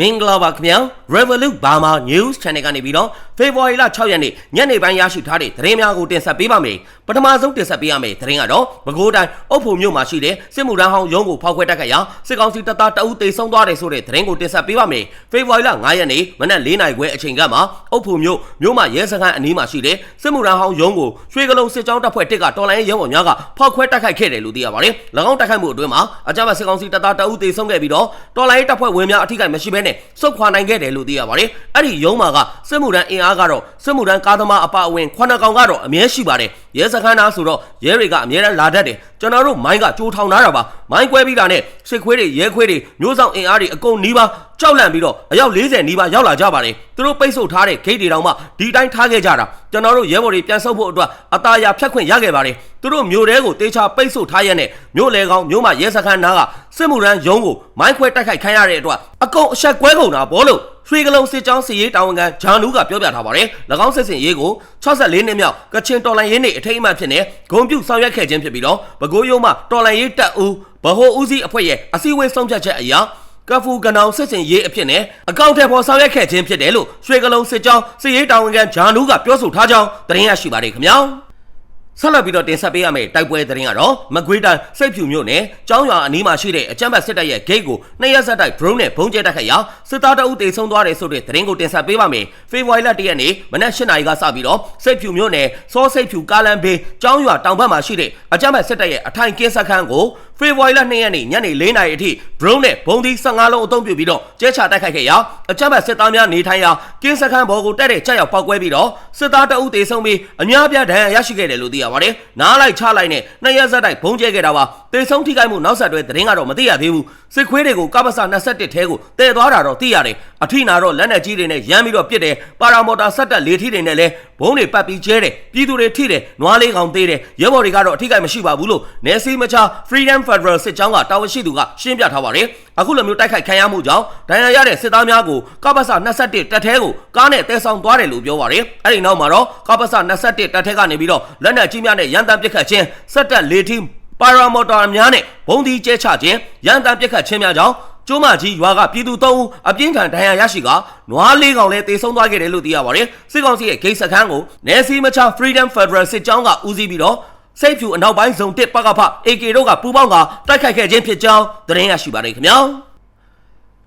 မင်္ဂလာပါခင်ဗျာ Revolut Burma News Channel ကနေပြီးတော့ဖေဖော်ဝါရီလ6ရက်နေ့ညနေပိုင်းရရှိထားတဲ့သတင်းများကိုတင်ဆက်ပေးပါမယ်ပထမဆုံးတင်ဆက်ပေးရမယ့်သတင်းကတော့ပဲခူးတိုင်းအုပ်ဖို့မြို့မှာရှိတဲ့စစ်မှုထမ်းဟောင်းရုံးကိုဖောက်ခွဲတိုက်ခိုက်ရာစစ်ကောင်စီတပ်သားတအုပ်တေဆုံးသွားတယ်ဆိုတဲ့သတင်းကိုတင်ဆက်ပေးပါမယ်ဖေဖော်ဝါရီလ9ရက်နေ့မနက်4နာရီခွဲအချိန်ကမှအုပ်ဖို့မြို့မြို့မှာရဲစခန်းအနီးမှာရှိတဲ့စစ်မှုထမ်းဟောင်းရုံးကိုရွှေကလုံးစစ်ကြောင်းတပ်ဖွဲ့တစ်ကတော်လိုင်းရဲဘော်များကဖောက်ခွဲတိုက်ခိုက်ခဲ့တယ်လို့သိရပါတယ်၎င်းတိုက်ခိုက်မှုအတွင်းမှာအကြမ်းဖက်စစ်ကောင်စီတပ်သားတအုပ်တေဆုံးခဲ့ပြီးတော့တော်လိုင်းတပ်ဖွဲ့ဝင်များအထိကိမရှိဘဲနဲ့စုခွာနိုင်ခဲ့တယ်လို့သိရပါတယ်။အဲ့ဒီရုံးမှာကစစ်မှုထမ်းအင်အားကတော့စစ်မှုထမ်းကားသမားအပါအဝင်ခုနှစ်ကောင်ကတော့အမြဲရှိပါတယ်။ရဲစခန်းသားဆိုတော့ရဲတွေကအမြဲတမ်းလာတတ်တယ်။ကျွန်တော်တို့မိုင်းကကြိုးထောင်ထားတာပါ။မိုင်းကွဲပြီးတာနဲ့စစ်ခွေးတွေရဲခွေးတွေမျိုးဆောင်အင်အားတွေအကုန်နီးပါးကြောက်လန့်ပြီးတော့အယောက်40နီးပါးရောက်လာကြပါတယ်။သူတို့ပိတ်ဆို့ထားတဲ့ဂိတ်တွေတောင်မှဒီတိုင်းထားခဲ့ကြတာ။ကျွန်တော်တို့ရဲဘော်တွေပြန်ဆုတ်ဖို့အတွက်အသားအရာဖြတ်ခွင့်ရခဲ့ပါတယ်။သူတို့မျိုးတဲကိုတေချာပိတ်ဆို့ထားရတဲ့မျိုးလေကောင်မျိုးမရဲစခန်းနားကစစ်မှုထမ်းရုံးကိုမိုင်းခွဲတိုက်ခိုက်ခံရတဲ့အတွက်အကုန်အဆက်ကွဲကုန်တာဘောလို့ ရွှေကလုံးစစ်ကြောင်းစီရေးတာဝန်ခံဂျန်နူးကပြောပြထားပါတယ်။၎င်းစစ်စင်ရေးကို64နှစ်မြောက်ကချင်တော်လိုင်းရေးနေအထိမ်းအမှတ်ဖြစ်နေဂုံပြုဆောင်ရွက်ခဲ့ခြင်းဖြစ်ပြီးတော့ပဲခူးရုံးမှတော်လိုင်းရေးတပ်ဦးဗဟိုဦးစီးအဖွဲ့ရဲ့အစည်းအဝေးဆုံးဖြတ်ချက်အရကဖူကနောင်စစ်စင်ရေးအဖြစ်နဲ့အကောင့်ထဲပေါ်ဆောင်ရွက်ခဲ့ခြင်းဖြစ်တယ်လို့ရွှေကလုံးစစ်ကြောင်းစီရေးတာဝန်ခံဂျန်နူးကပြောဆိုထားကြောင်းသတင်းရရှိပါတယ်ခင်ဗျာ။ ဆက်လက်ပြီးတော့တင်ဆက်ပေးရမယ့်တိုက်ပွဲသတင်းကတော့မကွေးတိုင်းစိတ်ဖြူမြို့နယ်ကျောင်းရွာအနီးမှာရှိတဲ့အကြမ်းဖက်စစ်တပ်ရဲ့ဂိတ်ကိုနှစ်ရက်ဆက်တိုက် drone နဲ့ဘုံကျဲတိုက်ခိုက်ရာစစ်သားတအုပ်တေဆုံးသွားတယ်ဆိုတဲ့သတင်းကိုတင်ဆက်ပေးပါမယ်။ဖေဖော်ဝါရီလ၁ရက်နေ့မနက်၈နာရီကစပြီးတော့စိတ်ဖြူမြို့နယ်စောစိတ်ဖြူကားလန်ဘေးကျောင်းရွာတောင်ဘက်မှာရှိတဲ့အကြမ်းဖက်စစ်တပ်ရဲ့အထိုင်ကင်းစခန်းကို ဖေဖော်ဝါရီလ2ရက်နေ့ညနေ4နာရီအထိ drone နဲ့ဘုံဒီ15လုံးအသုံးပြုပြီးတော့ကျဲချတိုက်ခိုက်ခဲ့ရာအကြမ်းဖက်စစ်သားများနေထိုင်ရာကင်းစခန်းဘော်ကိုတက်တဲ့ကြောက်ရောက်ပောက်ကွဲပြီးတော့စစ်သားတအုပ်တေဆုံးပြီးအများပြားဒဏ်ရာရရှိခဲ့တယ်လို့သိရပါတယ်။နားလိုက်ချလိုက်နဲ့နှစ်ရက်ဆက်တိုက်ဘုံကျဲခဲ့တာပါ။တေဆုံးထိခိုက်မှုနောက်ဆက်တွဲသတင်းကတော့မသိရသေးဘူး။စစ်ခွေးတွေကိုကပ္ပစ21ထဲကိုတည်သွားတာတော့သိရတယ်။အထိနာတော့လက်နက်ကြီးတွေနဲ့ရမ်းပြီးတော့ပစ်တယ်။ပါရာမော်တာဆက်တက်လေထီတွေနဲ့လည်းဘုံတွေပတ်ပြီးကျဲတယ်။ပြည်သူတွေထိတယ်။နွားလေးကောင်သေးတယ်။ရဲဘော်တွေကတော့အထိခိုက်မရှိပါဘူးလို့နေစီမချ Freedom Federal စစ်ကြောင်းကတာဝန်ရှိသူကရှင်းပြထားပါတယ်။အခုလိုမျိုးတိုက်ခိုက်ခံရမှုကြောင့်ဒဏ်ရာရတဲ့စစ်သားများကိုကပ္ပစ21တပ်ထဲကိုကားနဲ့တဲဆောင်သွားတယ်လို့ပြောပါတယ်။အဲ့ဒီနောက်မှာတော့ကပ္ပစ21တပ်ထဲကနေပြီးတော့လက်နက်ကြီးများနဲ့ရန်တမ်းပစ်ခတ်ခြင်းစက်တက်လေထီပါရာမော်တာများနဲ့ဘုံဒီကျဲချခြင်းရန်တမ်းပစ်ခတ်ခြင်းများကြောင့် ကျိုးမကြီးရွာကပြည်သူ၃ဦးအပြင်းထန်ဒဏ်ရာရရှိကနွားလေးကောင်လည်းတေဆုံးသွားခဲ့တယ်လို့သိရပါတယ်စစ်ကောင်စီရဲ့ဂိတ်စခန်းကိုနယ်စီမချ Freedom Federal စစ်ကြောင်းကဦးစီးပြီးတော့စိတ်ဖြူအနောက်ပိုင်းဇုံ1ပကဖ AK တို့ကပူးပေါင်းကတိုက်ခိုက်ခဲ့ခြင်းဖြစ်ကြောင်းသတင်းရရှိပါတယ်ခင်ဗျာ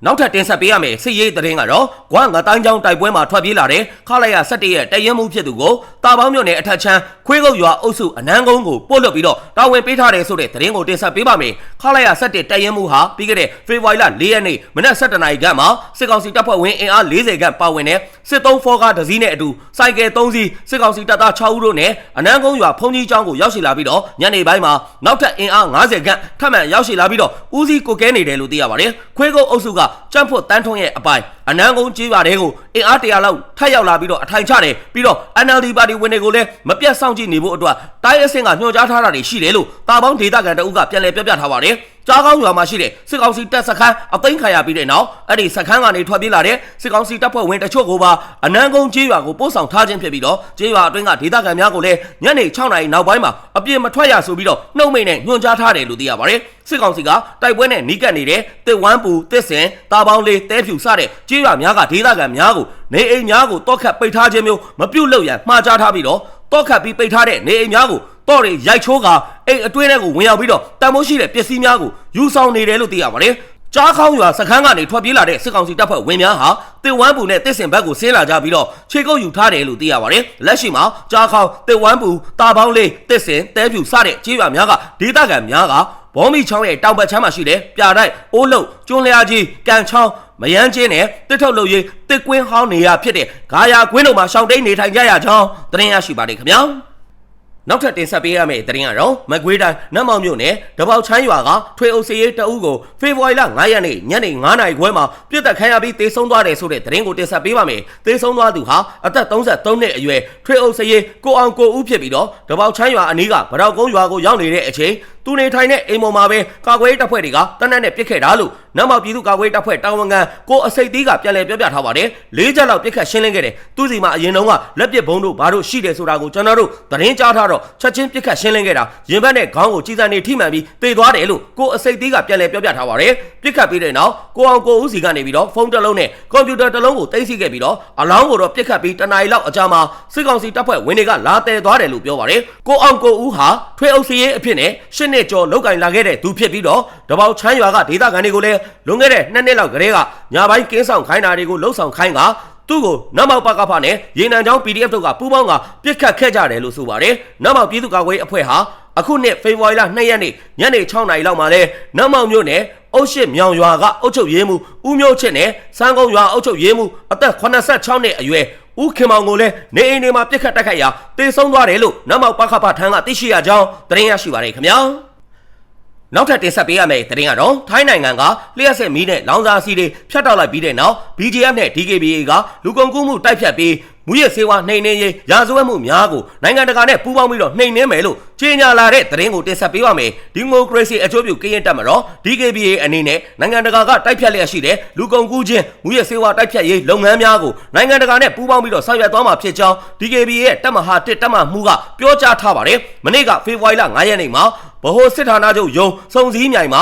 နောက်ထပ်တင်ဆက်ပေးရမယ့်စစ်ရေးသတင်းကတော့ဂွငါတိုင်းချောင်းတိုက်ပွဲမှာထွက်ပြေးလာတဲ့ခလာရ17ရဲ့တရင်မှုဖြစ်သူကိုတာပေါင်းမြို့နယ်အထက်ချမ်းခွေးကုတ်ရွာအုပ်စုအနန်းကုန်းကိုပို့လွှတ်ပြီးတော့တာဝန်ပေးထားတယ်ဆိုတဲ့သတင်းကိုတင်ဆက်ပေးပါမယ်ခလာရ17တရင်မှုဟာပြီးခဲ့တဲ့ဖေဖော်ဝါရီလ4ရက်နေ့မနက်7:00နာရီခန့်မှာစစ်ကောင်စီတပ်ဖွဲ့ဝင်အင်အား40ခန့်ပါဝင်တဲ့စစ်သုံးဖောကားတစ်စီးနဲ့အတူစိုက်ကယ်3စီးစစ်ကောင်စီတပ်သား6ဦးတို့နဲ့အနန်းကုန်းရွာဖုန်ကြီးကျောင်းကိုရောက်ရှိလာပြီးတော့ညနေပိုင်းမှာနောက်ထပ်အင်အား90ခန့်ထပ်မံရောက်ရှိလာပြီးတော့ဦးစီးကိုကဲနေတယ်လို့သိရပါတယ်ခွေးကုတ်အုပ်စုကကြံ့ဖို့တန်းထွန်းရဲ့အပိုင်အနန်းကုန်းကြီးပါတဲ့ကိုအင်အားတရာလောက်ထပ်ရောက်လာပြီးတော့အထိုင်ချတယ်ပြီးတော့ NLD ပါတီဝင်တွေကိုလည်းမပြတ်စောင့်ကြည့်နေဖို့အတွက်တိုင်းအဆင့်ကညွှန်ကြားထားတာတွေရှိတယ်လို့တာပေါင်းဒေသခံတအုပ်ကပြန်လည်ပြောပြထားပါတယ်ကြားကောင်းရွာမှာရှိတဲ့စစ်ကောင်စီတပ်စခန်းအသိမ်းခံရပြီးတဲ့နောက်အဲ့ဒီစခန်းကနေထွက်ပြေးလာတဲ့စစ်ကောင်စီတပ်ဖွဲ့ဝင်တချို့ကိုပါအနန်းကုန်းကျေးရွာကိုပို့ဆောင်ထားခြင်းဖြစ်ပြီးတော့ကျေးရွာအတွင်းကဒေသခံများကိုလည်းညနေ6နာရီနောက်ပိုင်းမှာအပြစ်မထွက်ရဆိုပြီးတော့နှုတ်မိတ်နဲ့ညွှန်ကြားထားတယ်လို့သိရပါတယ်စစ်ကောင်စီကတိုက်ပွဲနဲ့နီးကပ်နေတဲ့တစ်ဝမ်းပူတစ်စင်တာပေါင်းလေးတဲဖြူစတဲ့ကျေးရွာများကဒေသခံများကိုနေအိမ်များကိုတောက်ခတ်ပိတ်ထားခြင်းမျိုးမပြုတ်လို့ရန်မှားကြားထားပြီးတော့ တောက်ခတ်ပြီးပိတ်ထားတဲ့နေအိမ်များကိုတော့တွေရိုက်ချိုးကအိမ်အတွင်းထဲကိုဝင်ရောက်ပြီးတော့တန်မိုးရှိတဲ့ပစ္စည်းများကိုယူဆောင်နေတယ်လို့သိရပါတယ်။ကြားခေါင်းရွာစခန်းကနေထွက်ပြေးလာတဲ့စစ်ကောင်စီတပ်ဖွဲ့ဝင်များဟာတစ်ဝမ်းပူနဲ့တစ်စင်ဘက်ကိုဆင်းလာကြပြီးတော့ခြေကုပ်ယူထားတယ်လို့သိရပါတယ်။လက်ရှိမှာကြားခေါင်းတစ်ဝမ်းပူတာပေါင်းလေးတစ်စင်တဲပြူစတဲ့ကြေးရွာများကဒေသခံများကဘောမီချောင်းရဲ့တောင်ဘက်ချမ်းမှာရှိတဲ့ပြတိုက်အိုးလုံကျွန်းလျာကြီးကန်ချောင်းမယန်းချင်းနဲ့တစ်ထုတ်လို့ရေးတစ်ကွင်းဟောင်းနေရဖြစ်တဲ့ဂါယာကွင်းတို့မှာရှောင်းတိန်နေထိုင်ကြရကြောင်းသတင်းရရှိပါတယ်ခင်ဗျာ။နောက်ထပ်တင်ဆက်ပေးရမယ့်သတင်းကတော့မကွေးတိုင်းနတ်မောင်မြို့နယ်တပေါချမ်းရွာကထွေအုပ်စေးရေးတအုပ်ကိုဖေဖော်ဝါရီလ9ရက်နေ့ညနေ9နာရီခွဲမှာပြစ်တက်ခံရပြီးတေဆုံးသွားတယ်ဆိုတဲ့သတင်းကိုတင်ဆက်ပေးပါမယ်။တေဆုံးသွားသူဟာအသက်33နှစ်အရွယ်ထွေအုပ်စေးရေးကိုအောင်ကိုဦးဖြစ်ပြီးတော့တပေါချမ်းရွာအနီးကဗရောက်ကုန်းရွာကိုရောက်နေတဲ့အချိန် သူနေထိုင်တဲ့အိမ်ပေါ်မှာပဲကာကွယ်ရေးတပ်ဖွဲ့တွေကတနက်နဲ့ပစ်ခဲ့တာလို့နမ်မောက်ပြည်သူ့ကာကွယ်ရေးတပ်ဖွဲ့တာဝန်ခံကိုအစိတ်သီးကပြန်လည်ပြောပြထားပါတယ်လေးချက်လောက်ပစ်ခတ်ရှင်းလင်းခဲ့တယ်သူစီမှာအရင်တုန်းကလက်ပစ်ဘုံတို့ဘာတို့ရှိတယ်ဆိုတာကိုကျွန်တော်တို့သတင်းကြားထားတော့ချက်ချင်းပစ်ခတ်ရှင်းလင်းခဲ့တာရင်ဘတ်နဲ့ခေါင်းကိုကြီးစံနေထိမှန်ပြီးတေသွားတယ်လို့ကိုအစိတ်သီးကပြန်လည်ပြောပြထားပါတယ်ပစ်ခတ်ပြီးတဲ့နောက်ကိုအောင်ကိုဦးစီကနေပြီးတော့ဖုန်းတစ်လုံးနဲ့ကွန်ပျူတာတစ်လုံးကိုတင်စီခဲ့ပြီးတော့အလောင်းကိုတော့ပစ်ခတ်ပြီးတနားရီလောက်အကြာမှာစစ်ကောင်စီတပ်ဖွဲ့ဝင်တွေကလာတဲသွားတယ်လို့ပြောပါတယ်ကိုအောင်ကိုဦးဟာထွေအုပ်စီရေးအဖြစ်နဲ့ရှစ်နှစ်ကျော်လောက်ကင်လာခဲ့တဲ့သူဖြစ်ပြီးတော့တပေါချမ်းရွာကဒေသခံတွေကိုလည်းလွန်ခဲ့တဲ့နှစ်နှစ်လောက်ကတည်းကညာပိုင်းကင်းဆောင်ခိုင်းတာတွေကိုလှုပ်ဆောင်ခိုင်းကသူ့ကိုနမောက်ပကဖနဲ့ရေနံချောင်း PDF တို့ကပူးပေါင်းကပြစ်ခတ်ခဲ့ကြတယ်လို့ဆိုပါတယ်နမောက်ပြည်သူ့ကာကွယ်ရေးအဖွဲ့ဟာအခုနှစ်ဖေဖော်ဝါရီလ2ရက်နေ့ညနေ6နာရီလောက်မှာလဲနမောက်မြို့နယ်အုတ်ရှိမြောင်ရွာကအုတ်ချုပ်ရေးမှုဦးမျိုးချစ်နဲ့စန်းကုန်းရွာအုတ်ချုပ်ရေးမှုအသက်86နှစ်အရွယ် ဦးခင်မောင်ကိုလည်းနေအိမ်တွေမှာပြစ်ခတ်တိုက်ခိုက်ရာတေဆုံးသွားတယ်လို့နမောက်ပကဖထံကသိရှိရကြောင်းသတင်းရရှိပါတယ်ခင်ဗျာနောက်ထပ်တင်ဆက်ပေးရမယ့်သတင်းကတော့ထိုင်းနိုင်ငံကလျှက်စစ်မီးနဲ့လောင်စာစီတွေဖျက်တောက်လိုက်ပြီးတဲ့နောက် BGF နဲ့ DKBA ကလူကုန်ကူးမှုတိုက်ဖြတ်ပြီး မူရစေဝါနှိမ်နှင်းရေးရာဇဝတ်မှုများကိုနိုင်ငံတကာနဲ့ပူးပေါင်းပြီးတော့နှိမ်နှင်းမယ်လို့ကြေညာလာတဲ့သတင်းကိုတင်ဆက်ပေးပါမယ်ဒီမိုကရေစီအကျိုးပြုကရင်တက်မှာတော့ DKBA အနေနဲ့နိုင်ငံတကာကတိုက်ဖြတ်လျက်ရှိတဲ့လူကုန်ကူးခြင်းမူရစေဝါတိုက်ဖြတ်ရေးလုပ်ငန်းများကိုနိုင်ငံတကာနဲ့ပူးပေါင်းပြီးတော့ဆောင်ရွက်သွားမှာဖြစ်ကြောင်း DKBA ရဲ့တပ်မဟာ1တပ်မမှုကပြောကြားထားပါတယ်မနေ့ကဖေဖော်ဝါရီလ9ရက်နေ့မှာဗဟိုစစ်ဌာနချုပ်ယုံစုံစည်းမြိုင်မှာ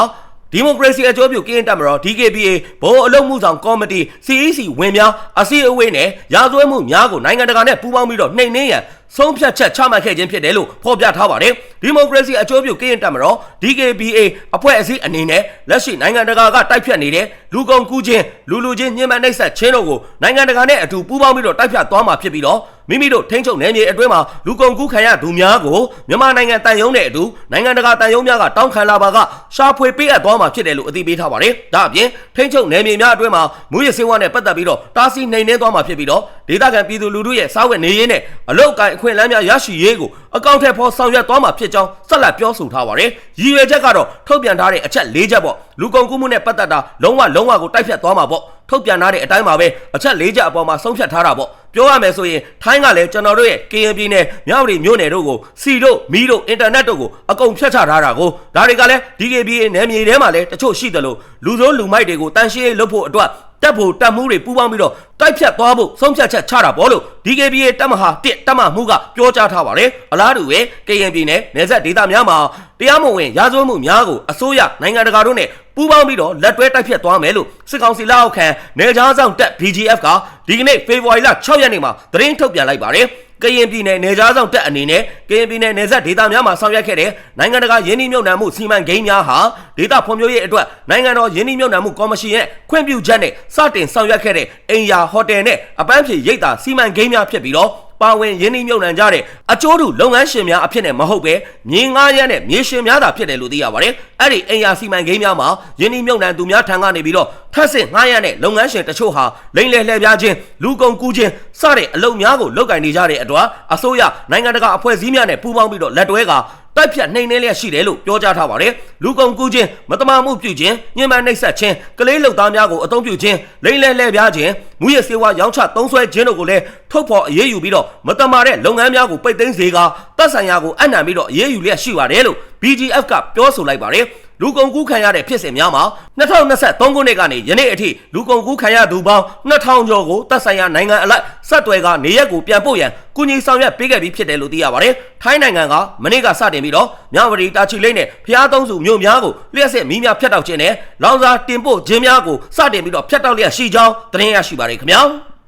ဒီမိုကရေစီအကျိုးပြုကင်းတက်မတော် DKBA ဘိုးအလုံးမှုဆောင်ကော်မတီ CEC ဝင်များအစည်းအဝေးနဲ့ရာဇဝဲမှုများကိုနိုင်ငံတကာနဲ့ပူးပေါင်းပြီးတော့နှိမ်နှင်းရန်ဆုံးဖြတ်ချက်ချမှတ်ခဲ့ခြင်းဖြစ်တယ်လို့ဖော်ပြထားပါတယ်ဒီမိုကရေစီအကျိုးပြုကင်းတက်မတော် DKBA အဖွဲ့အစည်းအနေနဲ့လက်ရှိနိုင်ငံတကာကတိုက်ဖြတ်နေတဲ့လူကုန်ကူးခြင်းလူလူချင်းညှဉ်းပန်းနှိပ်စက်ခြင်းတို့ကိုနိုင်ငံတကာနဲ့အတူပူးပေါင်းပြီးတော့တိုက်ဖြတ်သွားမှာဖြစ်ပြီးတော့ မိမိတို့ထိန်းချုပ်နယ်မြေအတွင်းမှာလူကုန်ကူးခံရသူများကိုမြန်မာနိုင်ငံတန်ယုံနဲ့အတူနိုင်ငံတကာတန်ယုံများကတောင်းခံလာပါကရှာဖွေပေးအပ်သွားမှာဖြစ်တယ်လို့အသိပေးထားပါတယ်။ဒါအပြင်ထိန်းချုပ်နယ်မြေများအတွင်းမှာမူရစေဝါနဲ့ပတ်သက်ပြီးတော့တားဆီးနှိမ်နှင်းသွားမှာဖြစ်ပြီးတော့ဒေသခံပြည်သူလူထုရဲ့စားဝတ်နေရေးနဲ့အလုတ်ကိုင်အခွင့်အလမ်းများရရှိရေးကိုအကောင့်ထဲပေါ်ဆောင်ရွက်သွားမှာဖြစ်ကြောင်းဆက်လက်ပြောဆိုထားပါတယ်။ရည်ရွယ်ချက်ကတော့ထုတ်ပြန်ထားတဲ့အချက်၄ချက်ပေါ့လူကုန်ကူးမှုနဲ့ပတ်သက်တာလုံးဝလုံးဝကိုတိုက်ဖြတ်သွားမှာပေါ့ထုတ်ပြန်ထားတဲ့အတိုင်းပါပဲအချက်၄ချက်အပေါ်မှာဆုံးဖြတ်ထားတာပေါ့ ပြောရမယ်ဆိုရင်ထိုင်းကလည်းကျွန်တော်တို့ရဲ့ KNP နဲ့မြောက်ရီမြို့နယ်တို့ကိုစီတို့မီတို့အင်တာနက်တို့ကိုအကုန်ဖြတ်ချထားတာကိုဒါတွေကလည်း DKBA နယ်မြေထဲမှာလည်းတချို့ရှိတယ်လို့လူစိုးလူမိုက်တွေကိုတန်ရှင်းရေးလုပ်ဖို့အတွက် တက်ဖို့တက်မှုတွေပူးပေါင်းပြီးတော့တိုက်ဖြတ်သွားဖို့ဆုံးဖြတ်ချက်ချတာပေါ့လို့ DKBA တက်မဟာ1တက်မမှုကပြောကြားထားပါတယ်အလားတူပဲ KNP နဲ့နယ်စပ်ဒေသများမှာတရားမဝင်ရာဇဝတ်မှုများကိုအစိုးရနိုင်ငံတကာတို့နဲ့ပူးပေါင်းပြီးတော့လက်တွဲတိုက်ဖြတ်သွားမယ်လို့စစ်ကောင်စီလက်အောက်ခံနေကြားဆောင်တက် BGF ကဒီကနေ့ဖေဖော်ဝါရီလ6ရက်နေ့မှာသတင်းထုတ်ပြန်လိုက်ပါတယ် ကရင်ပြည်နယ်နေကြားဆောင်တက်အနေနဲ့ကရင်ပြည်နယ်နေဆက်ဒေသများမှာဆောင်ရွက်ခဲ့တဲ့နိုင်ငံတကာယင်းနှိမ့်မြုပ်နှံမှုစီမံကိန်းများဟာဒေသဖွံ့ဖြိုးရေးအတွက်နိုင်ငံတော်ယင်းနှိမ့်မြုပ်နှံမှုကော်မရှင်ရဲ့ခွင့်ပြုချက်နဲ့စတင်ဆောင်ရွက်ခဲ့တဲ့အိမ်ယာဟိုတယ်နဲ့အပန်းဖြေရိပ်သာစီမံကိန်းများဖြစ်ပြီးတော့ ပါဝင်ရင်းနှီးမြုပ်နှံကြတဲ့အကျိုးတူလုပ်ငန်းရှင်များအဖြစ်နဲ့မဟုတ်ပဲမြေငားရမ်းနဲ့မြေရှင်များသာဖြစ်တယ်လို့သိရပါတယ်။အဲ့ဒီအိမ်ယာစီမံကိန်းများမှာရင်းနှီးမြုပ်နှံသူများထံကနေပြီးတော့ထပ်ဆင့်ငားရမ်းတဲ့လုပ်ငန်းရှင်တချို့ဟာလိမ့်လေလှည့်ပြားခြင်းလူကုန်ကူးခြင်းစတဲ့အလုပ်များကိုလုပ်ကင်နေကြတဲ့အတွက်အစိုးရနိုင်ငံတကာအဖွဲ့အစည်းများနဲ့ပူးပေါင်းပြီးတော့လက်တွဲက တိုက်ဖြတ်နှိမ်နှင်းလျက်ရှိတယ်လို့ပြောကြားထားပါတယ်။လူကုန်ကူးခြင်းမတမာမှုပြုခြင်းညှဉ်းပန်းနှိပ်စက်ခြင်းကလေးလုံသားများကိုအသုံးပြုခြင်းလိမ့်လဲလှည့်ပြားခြင်းမူရစေဝါရောင်းချသုံးဆွဲခြင်းတို့ကိုလည်းထုတ်ဖော်အရေးယူပြီးတော့မတမာတဲ့လုပ်ငန်းများကိုပိတ်သိမ်းစေကတပ်ဆိုင်ရာကိုအံ့နံပြီးတော့အရေးယူလျက်ရှိပါတယ်လို့ BGF ကပြောဆိုလိုက်ပါတယ်။ လူကုန်ကူးခံရတဲ့ဖြစ်စဉ်များမှာ2023ခုနှစ်ကနေယနေ့အထိလူကုန်ကူးခံရသူပေါင်း2000ကျော်ကိုတပ်ဆိုင်ရာနိုင်ငံအလိုက်ဆက်သွယ်ကနေရက်ကိုပြန်ပို့ရန်ကုညီဆောင်ရွက်ပေးခဲ့ပြီးဖြစ်တယ်လို့သိရပါတယ်။ထိုင်းနိုင်ငံကမနေ့ကစတင်ပြီးတော့မြဝတီတာချီလိမ့်နဲ့ဖျားသုံးစုမြို့များကိုလျှက်စစ်မီးများဖျက်တောက်ခြင်းနဲ့လောင်စာတင်ပို့ခြင်းများကိုစတင်ပြီးတော့ဖျက်တောက်လျက်ရှိကြောင်းသတင်းရရှိပါတယ်ခင်ဗျာ။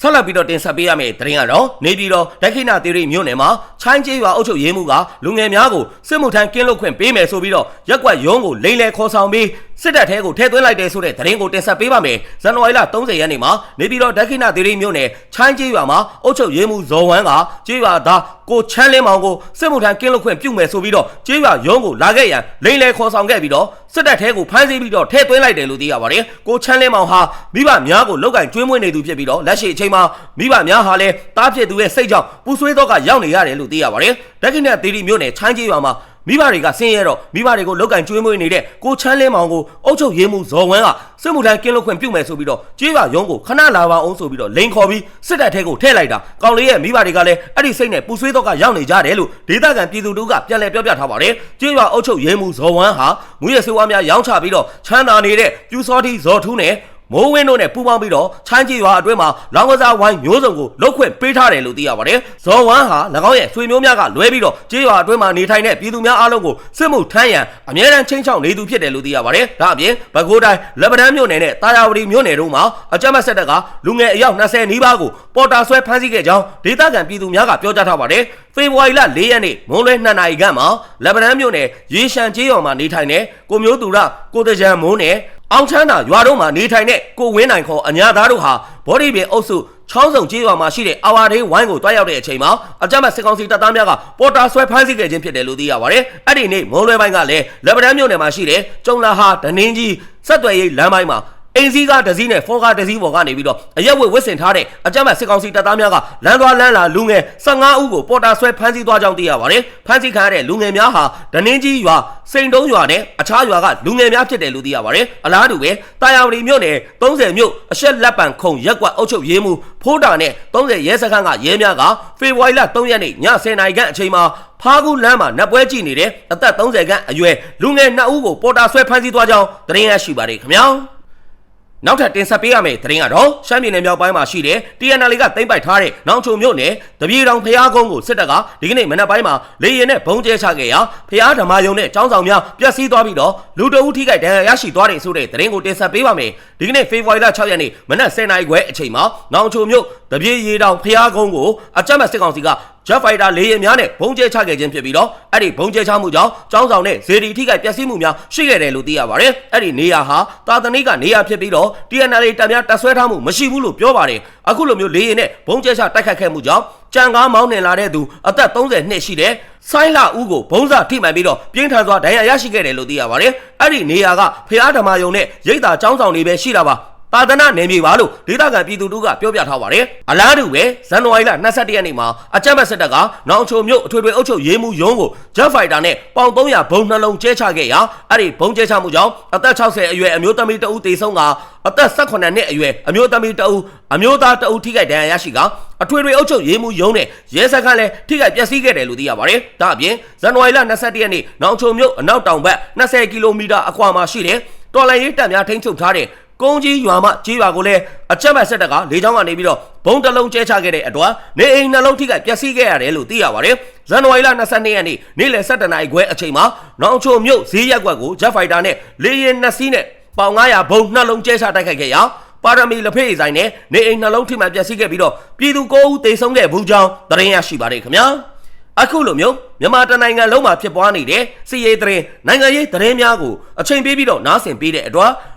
ဆက်လက်ပြီးတော့တင်ဆက်ပေးရမယ့်သတင်းကတော့နေပြည်တော်ဒက္ခိဏသီရိမြို့နယ်မှာချိုင်းကျေးရွာအုပ်ချုပ်ရေးမှုကလူငယ်များကိုစစ်မှုထမ်းကင်းလွတ်ခွင့်ပေးမယ်ဆိုပြီးတော့ရက်ကွက်ရုံးကိုလိမ့်လဲခေါ်ဆောင်ပြီး စစ်တပ်ထဲကိုထည့်သွင်းလိုက်တယ်ဆိုတဲ့သတင်းကိုတင်ဆက်ပေးပါမယ်။ဇန်နဝါရီလ30ရက်နေ့မှာနေပြည်တော်ဒက္ခိဏသီရိမြို့နယ်ချိုင်းကျေးရွာမှာအုပ်ချုပ်ရေးမှုဇော်ဝမ်းကကျေးရွာသားကိုချမ်းလင်းမောင်ကိုစစ်မှုထမ်းကင်းလွတ်ခွင့်ပြုမယ်ဆိုပြီးတော့ကျေးရွာရုံးကိုလာခဲ့ရန်လိမ့်လဲခေါ်ဆောင်ခဲ့ပြီးတော့စစ်တပ်ထဲကိုဖမ်းဆီးပြီးတော့ထည့်သွင်းလိုက်တယ်လို့သိရပါတယ်။ကိုချမ်းလင်းမောင်ဟာမိဘများကိုလောက်ကင်ကျွေးမွေးနေသူဖြစ်ပြီးတော့လက်ရှိအချိန်မှာမိဘများဟာလည်းတားဖြစ်သူရဲ့စိတ်ကြောင့်ပူဆွေးတော့ကရောက်နေရတယ်လို့သိရပါတယ်။ဒက္ခိဏသီရိမြို့နယ်ချိုင်းကျေးရွာမှာ မိဘတွေကဆင်းရဲတော့မိဘတွေကိုလောက်ကင်ကျွေးမွေးနေတဲ့ကိုချမ်းလင်းမောင်ကိုအုတ်ချုပ်ရေးမှုဇော်ဝမ်းကစစ်မှုထမ်းကင်းလွတ်ခွင့်ပြုမယ်ဆိုပြီးတော့ကြေးပါရုံးကိုခဏလာပါအောင်ဆိုပြီးတော့လိန်ခေါ်ပြီးစစ်တပ်ထဲကိုထည့်လိုက်တာကောင်လေးရဲ့မိဘတွေကလည်းအဲ့ဒီစိတ်နဲ့ပူဆွေးတော့ကရောက်နေကြတယ်လို့ဒေသခံပြည်သူတို့ကပြန်လည်ပြောပြထားပါတယ်ကြေးပါအုတ်ချုပ်ရေးမှုဇော်ဝမ်းဟာမူရစေဝါများရောင်းချပြီးတော့ချမ်းသာနေတဲ့ပြူစောတိဇော်ထူးနဲ့ မိုးဝင်းတို့နဲ့ပူးပေါင်းပြီးတော့ချမ်းကြီးရွာအတွင်းမှာလောင်ကစားဝိုင်းမျိုးစုံကိုလုတ်ခွင့်ပေးထားတယ်လို့သိရပါတယ်။ဇော်ဝမ်းဟာ၎င်းရဲ့ဆွေမျိုးများကလွဲပြီးတော့ကြေးရွာအတွင်းမှာနေထိုင်တဲ့ပြည်သူများအားလုံးကိုစစ်မှုထမ်းရန်အမြဲတမ်းချင်းချောင်းနေသူဖြစ်တယ်လို့သိရပါတယ်။ဒါအပြင်ဘကိုးတိုင်းလက်ပတန်းမြို့နယ်နဲ့တာယာဝတီမြို့နယ်တို့မှာအကြမ်းဖက်ဆက်တပ်ကလူငယ်အယောက်20နီးပါးကိုပေါ်တာဆွဲဖမ်းဆီးခဲ့ကြောင်းဒေသခံပြည်သူများကပြောကြားထားပါတယ်။ဖေဖော်ဝါရီလ4ရက်နေ့မွန်းလွဲ2နာရီခန့်မှာလက်ပတန်းမြို့နယ်ရေရှမ်းကျေးရွာမှာနေထိုင်တဲ့ကိုမျိုးသူရကိုတကြံမိုးနဲ့ အောင်ချမ်းသာရွာတို့မှာနေထိုင်တဲ့ကိုဝင်းနိုင်ခေါ်အညာသားတို့ဟာဘော်ဒီပြင်အုပ်စုချောင်းစုံကျေးရွာမှာရှိတဲ့အာဝါဒေးဝိုင်းကိုတွားရောက်တဲ့အချိန်မှာအကြမ်းဖက်စစ်ကောင်စီတပ်သားများကပေါ်တာဆွဲဖမ်းဆီးခဲ့ခြင်းဖြစ်တယ်လို့သိရပါတယ်။အဲ့ဒီနေ့မွန်းလွဲပိုင်းကလည်းလက်ပတန်းမြို့နယ်မှာရှိတဲ့ကျုံလာဟာဒနင်းကြီးဆက်သွယ်ရေးလမ်းပိုင်းမှာ အင်စည်းကားတစ်စီးနဲ့ဖောကားတစ်စီးပေါ်ကနေပြီးတော့အရက်ဝက်ဝစ်စင်ထားတဲ့အကြမ်းဖက်စစ်ကောင်စီတပ်သားများကလမ်းသွားလမ်းလာလူငယ်15ဦးကိုပေါ်တာဆွဲဖမ်းဆီးသွားကြောင်းသိရပါတယ်။ဖမ်းဆီးခံရတဲ့လူငယ်များဟာဒနင်းကြီးရွာစိန်တုံးရွာနဲ့အခြားရွာကလူငယ်များဖြစ်တယ်လို့သိရပါတယ်။အလားတူပဲတာယာဝတီမြို့နယ်30မြို့အရှက်လက်ပံခုံရက်ကွက်အုပ်ချုပ်ရေးမှုဖိုးတာနဲ့30ရဲစခန်းကရဲများကဖေဖော်ဝါရီလ3ရက်နေ့ည10:00နာရီခန့်အချိန်မှာဖားကူလမ်းမှာနတ်ပွဲကြည့်နေတဲ့အသက်30ခန့်အရွယ်လူငယ်2ဦးကိုပေါ်တာဆွဲဖမ်းဆီးသွားကြောင်းသတင်းရရှိပါတယ်ခင်ဗျာ။ နောက်ထပ်တင်ဆက်ပေးရမယ့်သတင်းကတော့ရှမ်းပြည်နယ်မြောက်ပိုင်းမှာရှိတဲ့ TNL ကသိမ်းပိုက်ထားတဲ့နောင်ချုံမြို့နယ်တပြေတောင်ဖျားကုန်းကိုစစ်တပ်ကဒီကနေ့မနက်ပိုင်းမှာလေရင်နဲ့ဘုံကျဲချခဲ့ရာဖျားဓမ္မယုံနဲ့ចောင်းဆောင်များပျက်စီးသွားပြီးတော့လူတအုပ်ထိခိုက်ဒဏ်ရာရရှိသွားတယ်ဆိုတဲ့သတင်းကိုတင်ဆက်ပေးပါမယ်။ဒီကနေ့ဖေဖော်ဝါရီလ6ရက်နေ့မနက်10:00နာရီခွဲအချိန်မှာနောင်ချုံမြို့တပြေရီတောင်ဖျားကုန်းကိုအကြမ်းဖက်စစ်ကောင်စီက Jet Fighter လေယာဉ်များနဲ့ဘုံကျဲချခဲ့ခြင်းဖြစ်ပြီးတော့အဲ့ဒီဘုံကျဲချမှုကြောင့်ចောင်းဆောင်နဲ့ဇေဒီထိခိုက်ပျက်စီးမှုများရှိခဲ့တယ်လို့သိရပါတယ်။အဲ့ဒီနေရာဟာတာသနိကနေရာဖြစ်ပြီးတော့ TNL တပ်များတပ်ဆွဲထားမှုမရှိဘူးလို့ပြောပါတယ်။အခုလိုမျိုးလေယာဉ်နဲ့ဘုံကျဲချတိုက်ခတ်ခဲ့မှုကြောင့်ကြံကားမောင်းနှင်လာတဲ့သူအသက်30နှစ်ရှိတဲ့ဆိုင်းလာဦးကိုဘုံစာထိမှန်ပြီးတော့ပြင်းထန်စွာဒဏ်ရာရရှိခဲ့တယ်လို့သိရပါတယ်။အဲ့ဒီနေရာကဖျားဓမ္မယုံနဲ့ရိတ်တာចောင်းဆောင်တွေပဲရှိတာပါ။ ပါဒနာနယ်မြေပါလို့ဒေသခံပြည်သူတို့ကပြောပြထားပါတယ်။အလားတူပဲဇန်နဝါရီလ22ရက်နေ့မှာအကြမ်းဖက်စစ်တပ်ကနောင်ချိုမြို့အထွေထွေအုပ်ချုပ်ရေးမှူးရုံးကို Jet Fighter နဲ့ပေါင်300ဘုံနှလုံးကျဲချခဲ့ရာအဲ့ဒီဘုံကျဲချမှုကြောင့်အသက်60အရွယ်အမျိုးသမီးတဦးတေဆုံးကအသက်18နှစ်အရွယ်အမျိုးသမီးတဦးအမျိုးသားတဦးထိခိုက်ဒဏ်ရာရရှိကအထွေထွေအုပ်ချုပ်ရေးမှူးရုံးနဲ့ရဲစခန်းလည်းထိခိုက်ပျက်စီးခဲ့တယ်လို့သိရပါတယ်။ဒါအပြင်ဇန်နဝါရီလ22ရက်နေ့နောင်ချိုမြို့အနောက်တောင်ဘက်20ကီလိုမီတာအကွာမှာရှိတဲ့တော်လိုင်းရေးတပ်များထိန်းချုပ်ထားတဲ့ ကုန်းကြီးရွာမှကြီးရွာကိုလည်းအချက်မဲ့ဆက်တက်ကလေချောင်းကနေပြီးတော့ဘုံတလုံးကျဲချခဲ့တဲ့အတွက်နေအိမ်နှလုံးထိခိုက်ပျက်စီးခဲ့ရတယ်လို့သိရပါတယ်။ဇန်နဝါရီလ22ရက်နေ့နေ့လယ်7:00နာရီခွဲအချိန်မှာနောင်ချိုမြို့ဈေးရက်ကွက်ကို Jet Fighter နဲ့လေယာဉ်နှစ်စီးနဲ့ပေါင်900ဘုံနှလုံးကျဲချတိုက်ခိုက်ခဲ့ရာပါရမီလက်ဖေးဆိုင်နဲ့နေအိမ်နှလုံးထိမှန်ပျက်စီးခဲ့ပြီးတော့ပြည်သူ9ဦးသေဆုံးခဲ့ဘူးကြောင်းသတင်းရရှိပါတယ်ခင်ဗျာ။အခုလိုမျိုးမြန်မာတနိုင်ငံလုံးမှာဖြစ်ပွားနေတဲ့စီရေးသတင်းနိုင်ငံရေးသတင်းများကိုအချိန်ပေးပြီးတော့နားဆင်ပေးတဲ့အတွက်